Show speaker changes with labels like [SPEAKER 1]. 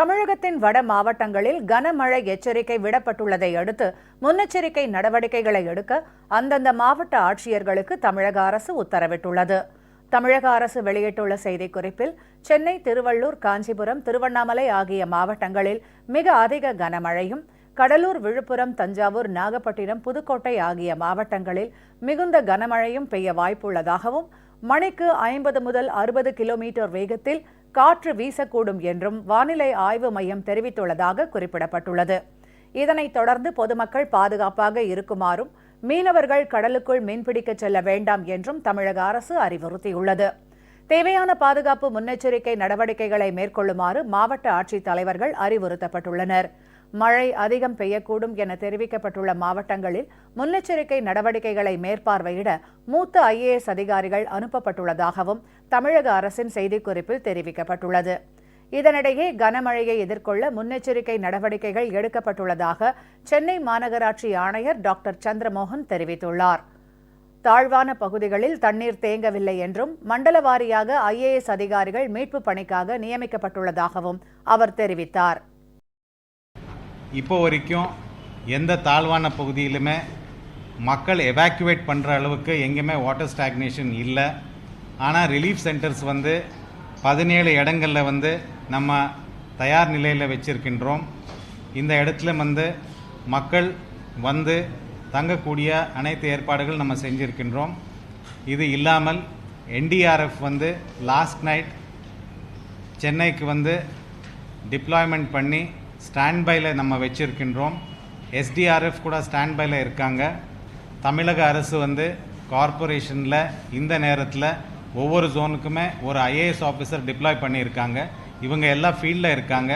[SPEAKER 1] தமிழகத்தின் வட மாவட்டங்களில் கனமழை எச்சரிக்கை விடப்பட்டுள்ளதை அடுத்து முன்னெச்சரிக்கை நடவடிக்கைகளை எடுக்க அந்தந்த மாவட்ட ஆட்சியர்களுக்கு தமிழக அரசு உத்தரவிட்டுள்ளது தமிழக அரசு வெளியிட்டுள்ள செய்திக்குறிப்பில் சென்னை திருவள்ளூர் காஞ்சிபுரம் திருவண்ணாமலை ஆகிய மாவட்டங்களில் மிக அதிக கனமழையும் கடலூர் விழுப்புரம் தஞ்சாவூர் நாகப்பட்டினம் புதுக்கோட்டை ஆகிய மாவட்டங்களில் மிகுந்த கனமழையும் பெய்ய வாய்ப்புள்ளதாகவும் மணிக்கு ஐம்பது முதல் அறுபது கிலோமீட்டர் வேகத்தில் காற்று வீசக்கூடும் என்றும் வானிலை ஆய்வு மையம் தெரிவித்துள்ளதாக குறிப்பிடப்பட்டுள்ளது இதனைத் தொடர்ந்து பொதுமக்கள் பாதுகாப்பாக இருக்குமாறும் மீனவர்கள் கடலுக்குள் மீன்பிடிக்கச் செல்ல வேண்டாம் என்றும் தமிழக அரசு அறிவுறுத்தியுள்ளது தேவையான பாதுகாப்பு முன்னெச்சரிக்கை நடவடிக்கைகளை மேற்கொள்ளுமாறு மாவட்ட ஆட்சித் தலைவர்கள் அறிவுறுத்தப்பட்டுள்ளனர் மழை அதிகம் பெய்யக்கூடும் என தெரிவிக்கப்பட்டுள்ள மாவட்டங்களில் முன்னெச்சரிக்கை நடவடிக்கைகளை மேற்பார்வையிட மூத்த ஐஏஎஸ் அதிகாரிகள் அனுப்பப்பட்டுள்ளதாகவும் தமிழக அரசின் செய்திக்குறிப்பில் தெரிவிக்கப்பட்டுள்ளது இதனிடையே கனமழையை எதிர்கொள்ள முன்னெச்சரிக்கை நடவடிக்கைகள் எடுக்கப்பட்டுள்ளதாக சென்னை மாநகராட்சி ஆணையர் டாக்டர் சந்திரமோகன் தெரிவித்துள்ளார் தாழ்வான பகுதிகளில் தண்ணீர் தேங்கவில்லை என்றும் மண்டல வாரியாக ஐஏஎஸ் அதிகாரிகள் மீட்பு பணிக்காக நியமிக்கப்பட்டுள்ளதாகவும் அவர் தெரிவித்தார்
[SPEAKER 2] இப்போ வரைக்கும் எந்த தாழ்வான பகுதியிலுமே மக்கள் எவாக்குவேட் பண்ணுற அளவுக்கு எங்கேயுமே வாட்டர் ஸ்டாக்னேஷன் இல்லை ஆனால் ரிலீஃப் சென்டர்ஸ் வந்து பதினேழு இடங்களில் வந்து நம்ம தயார் நிலையில் வச்சுருக்கின்றோம் இந்த இடத்துல வந்து மக்கள் வந்து தங்கக்கூடிய அனைத்து ஏற்பாடுகள் நம்ம செஞ்சுருக்கின்றோம் இது இல்லாமல் என்டிஆர்எஃப் வந்து லாஸ்ட் நைட் சென்னைக்கு வந்து டிப்ளாய்மெண்ட் பண்ணி ஸ்டாண்ட் பையில் நம்ம வச்சுருக்கின்றோம் எஸ்டிஆர்எஃப் கூட ஸ்டாண்ட் பையில் இருக்காங்க தமிழக அரசு வந்து கார்பரேஷனில் இந்த நேரத்தில் ஒவ்வொரு ஜோனுக்குமே ஒரு ஐஏஎஸ் ஆஃபீஸர் டிப்ளாய் பண்ணியிருக்காங்க இவங்க எல்லா ஃபீல்டில் இருக்காங்க